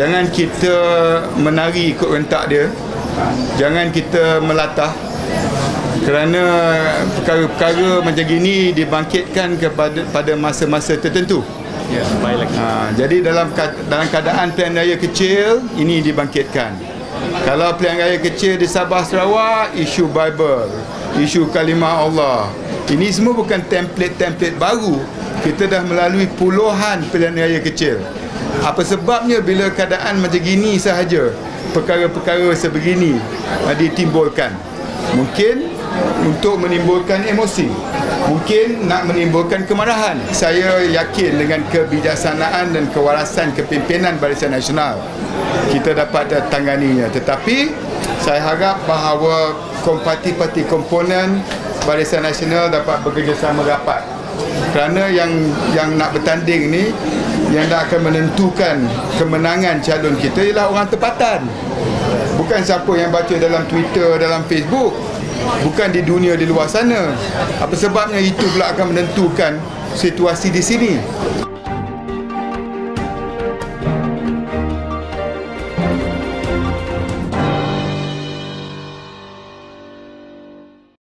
jangan kita menari ikut rentak dia jangan kita melatah kerana perkara-perkara macam gini dibangkitkan kepada pada masa-masa tertentu Ya, baik. Ha, jadi dalam dalam keadaan pilihan raya kecil ini dibangkitkan. Kalau pilihan raya kecil di Sabah Sarawak, isu Bible, isu kalimah Allah. Ini semua bukan template-template baru. Kita dah melalui puluhan pilihan raya kecil. Apa sebabnya bila keadaan macam gini sahaja perkara-perkara sebegini ditimbulkan? Mungkin untuk menimbulkan emosi mungkin nak menimbulkan kemarahan saya yakin dengan kebijaksanaan dan kewarasan kepimpinan Barisan Nasional kita dapat tanganinya tetapi saya harap bahawa kompati-parti komponen Barisan Nasional dapat bekerjasama rapat. Kerana yang yang nak bertanding ni yang nak akan menentukan kemenangan calon kita ialah orang tempatan. Bukan siapa yang baca dalam Twitter dalam Facebook. Bukan di dunia di luar sana. Apa sebabnya itu pula akan menentukan situasi di sini